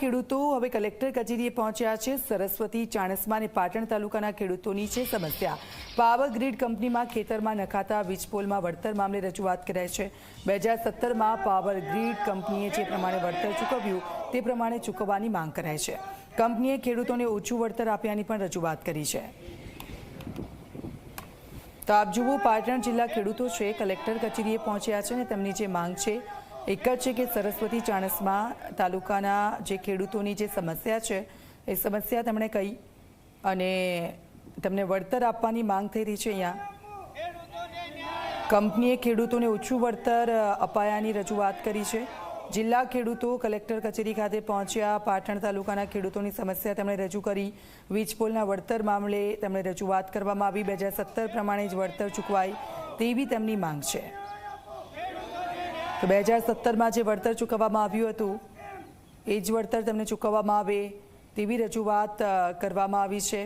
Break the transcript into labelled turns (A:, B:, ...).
A: ખેડૂતો હવે કલેક્ટર કચેરીએ પહોંચ્યા છે. સરસ્વતી, ચાણસ્મા અને પાટણ તાલુકાના ખેડૂતોની છે સમસ્યા. પાવર ગ્રીડ કંપનીમાં ખેતરમાં નખાતા વીજપોલમાં વળતર મામલે રજૂઆત કરાઈ છે. બે હજાર સત્તરમાં પાવર ગ્રીડ કંપનીએ જે પ્રમાણે વળતર ચૂકવ્યું તે પ્રમાણે ચૂકવવાની માંગ કરાઈ છે. કંપનીએ ખેડૂતોને ઓછું વળતર આપ્યાની પણ રજૂઆત કરી છે. તો આપ જુઓ, પાટણ જિલ્લા ખેડૂતો છે, કલેક્ટર કચેરીએ પહોંચ્યા છે અને તેમની જે માંગ છે એક જ છે કે સરસ્વતી ચાણસમાં તાલુકાના જે ખેડૂતોની જે સમસ્યા છે, એ સમસ્યા તેમણે કહી અને તેમને વળતર આપવાની માંગ થઈ રહી છે અહીંયા. કંપનીએ ખેડૂતોને ઓછું વળતર અપાયાની રજૂઆત કરી છે. જિલ્લા ખેડૂતો કલેક્ટર કચેરી ખાતે પહોંચ્યા, પાટણ તાલુકાના ખેડૂતોની સમસ્યા તેમણે રજૂ કરી. વીજપોલના વળતર મામલે તેમણે રજૂઆત કરવામાં આવી. બે પ્રમાણે જ વળતર ચૂકવાય તેવી તેમની માંગ છે. તો બે હજાર સત્તરમાં જે વળતર ચૂકવવામાં આવ્યું હતું, એ જ વળતર તમને ચૂકવવામાં આવે તેવી રજૂઆત કરવામાં આવી છે.